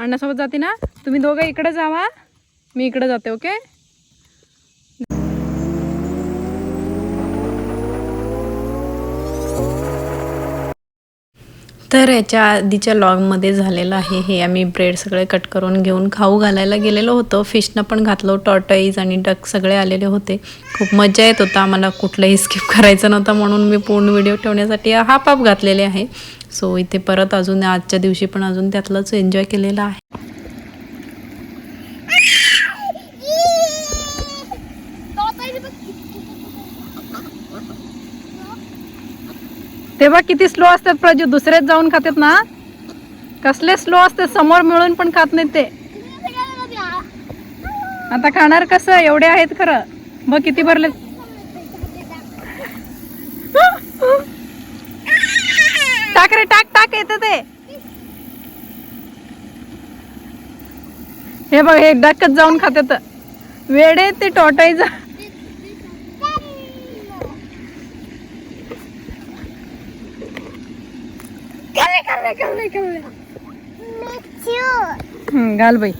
अण्णासोबत जाते ना? तुम्ही दोघं इकडे जावा. मी इकडे जाते ओके? तर याच्या आधीच्या लॉगमध्ये झालेलं आहे हे. आम्ही ब्रेड सगळे कट करून घेऊन खाऊ घालायला गेलेलो होतो. फिशनं पण घातलो. टॉटईज आणि डक सगळे आलेले होते. खूप मजा येत होता. आम्हाला कुठलंही स्किप करायचं नव्हतं म्हणून मी पूर्ण व्हिडिओ ठेवण्यासाठी हाप हाप घातलेले आहे. सो इथे परत अजून आजच्या दिवशी पण अजून त्यातलंच एन्जॉय केलेलं आहे. ते बघ किती स्लो असतात प्रजू? दुसरेच जाऊन खातात ना? कसले स्लो असतात? समोर मिळून पण खात नाहीत ते. आता खाणार कसं? एवढे आहेत खरं. बघ किती भरले. टाक रे टाक टाक येतं ते. हे बघ हे डकच जाऊन खातात. वेडे ते टोटायचं हम्म, घाल बाई.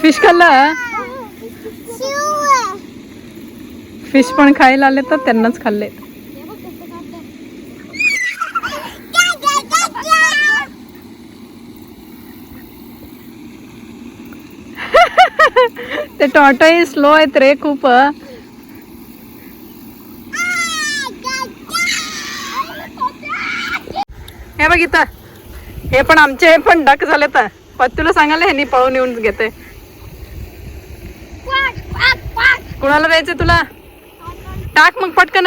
फिश खाल्लं? फिश पण खायला आले तर त्यांनाच खाल्ले. ते टॉटही स्लो आहेत रे खूप. हे बघ इथं. हे पण आमचे पण डक झाले तर पत्तूला सांगायला ह्यांनी पळून येऊन घेते. कुणाला द्यायचं तुला? टाक मग पटकन.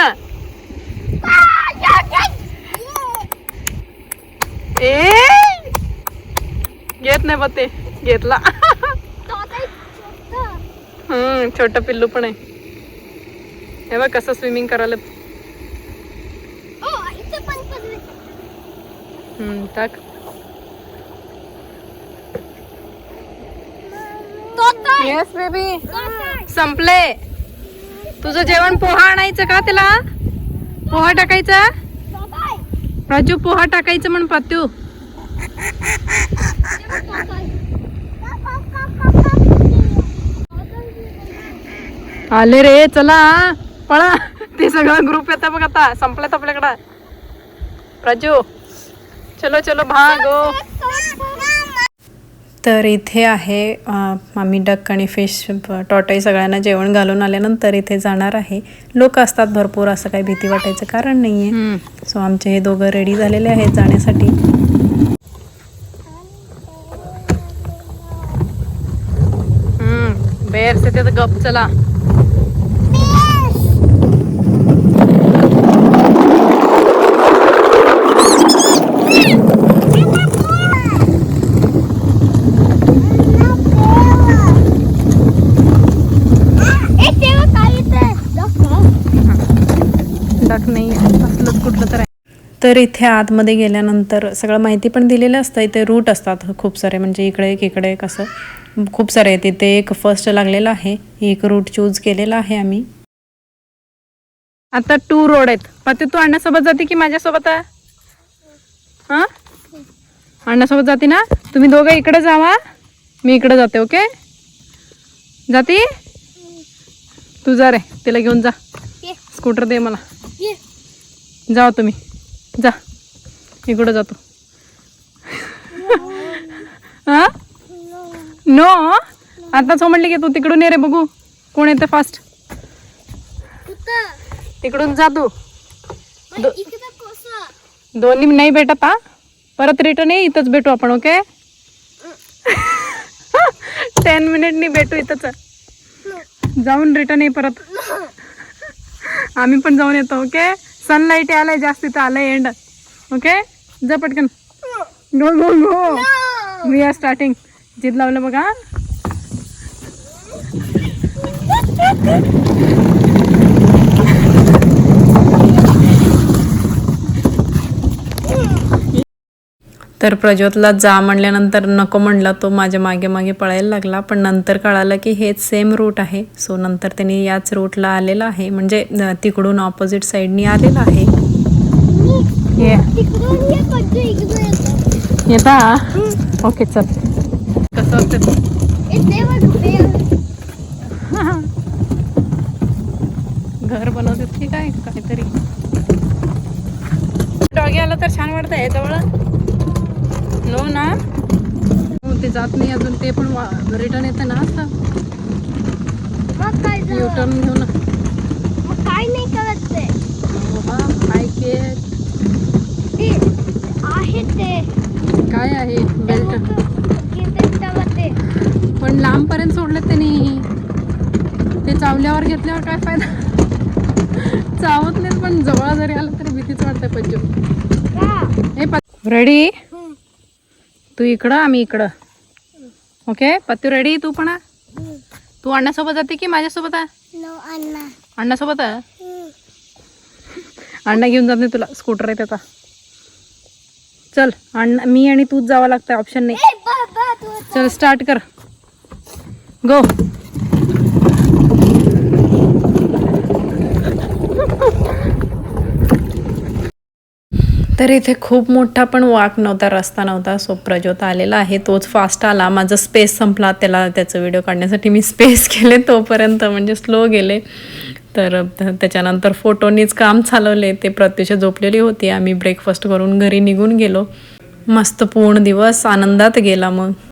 ए! घेत नाही बघ ते. घेतला. हम्म छोट पिल्लू पण आहे. हे बघ कसं स्विमिंग करायला. हम्म टाक. येस बेबी संपले. तुझं जेवण पोहा आणायचं का त्याला? पोहा टाकायचा? राजू पोहा टाकायचं म्हण पात्यू आले रे चला. पळा. ते सगळं ग्रुप येतं बघ आता. संपलेत आपल्याकडं. राजू. चलो चलो भागो तर इथे आहे आम्ही डक आणि फिश टॉटाई सगळ्यांना जेवण घालून आल्यानंतर इथे जाणार आहे. लोक असतात भरपूर असं काही भीती वाटायचं कारण नाही आहे सो आमचे हे दोघं रेडी झालेले आहेत जाण्यासाठी. से ते गप चला. डक नाही कुठलं तर आहे. तर इथे आतमध्ये गेल्यानंतर सगळं माहिती पण दिलेलं असतं. इथे रूट असतात खूप सारे. म्हणजे इकडे एक इकडे एक असं. खूप सारे आहेत इथे एक फर्स्ट लागलेलं आहे. एक रूट चूज केलेला आहे आम्ही. आता टू रोड आहेत. पण तू अण्णासोबत जाते की माझ्यासोबत? आहे हां? अण्णासोबत जाते ना? तुम्ही दोघं इकडे जावा. मी इकडे जाते ओके जाती? तू जा रे. तिला घेऊन जा. स्कूटर दे मला. जावा तुम्ही. जा. इकडं जातो. नो आताच हो म्हणली की तू तिकडून ये रे बघू. कोण येते फास्ट तिकडून जा तू. दोन्ही नाही भेटत हा? परत रिटर्न ये इथंच भेटू आपण ओके टेन मिनिटनी भेटू इथंच. जाऊन रिटर्न ये परत. आम्ही पण जाऊन येतो ओके सनलाईट आलाय जास्त इथं आलंय एंड ओके जा पटकन. Go go go we are starting जिद लावलं बघा. तर प्रज्योतला जा म्हणल्यानंतर नको म्हणला तो माझ्या मागे मागे पळायला लागला. पण नंतर कळालं की हेच सेम रूट आहे. सो नंतर त्यांनी याच रूटला आलेला आहे. म्हणजे तिकडून ऑपोजिट साईडनी आलेला आहे. येता ओके चल. कसं असतं घर बनवतात की काय काहीतरी. डॉगी आलं तर छान वाटतं याच्यामुळं. नो ना? हो, ते जात नाही अजून ते पण रिटर्न येतं ना असं मग काय यू झालं? टर्न घेऊन काय नाही करत ते. हाय के ते? आहे ते. काय आहे? बेल्ट पण लांबपर्यंत सोडले त्यांनी. ते चावल्यावर घेतल्यावर काय फायदा? चावत नाहीत पण जवळ जरी आलं तरी भीतीच वाटते का हे रेडी हम्म. तू इकडं आम्ही इकडं. ओके पत्तू रेडी तू पण. तू अण्णासोबत जाते की माझ्यासोबत आहे नो अन्ना अण्णासोबत आहे. अण्णा घेऊन जात नाही तुला स्कूटर आहे त्याचा. चल अण्णा मी आणि तूच जावं लागतं ऑप्शन नाही. चल स्टार्ट कर. गो. तर इथे खूप मोठा पण वाक नव्हता रस्ता नव्हता. सो प्रज्योत आलेला आहे. तोच फास्ट आला. माझा स्पेस संपला. त्याला त्याचं व्हिडिओ काढण्यासाठी मी स्पेस केले तोपर्यंत. म्हणजे स्लो गेले. तर त्याच्यानंतर फोटोनीच काम चालवले. ते प्रत्युषा झोपलेली होती. आम्ही ब्रेकफास्ट करून घरी निघून गेलो. मस्त पूर्ण दिवस आनंदात गेला मग.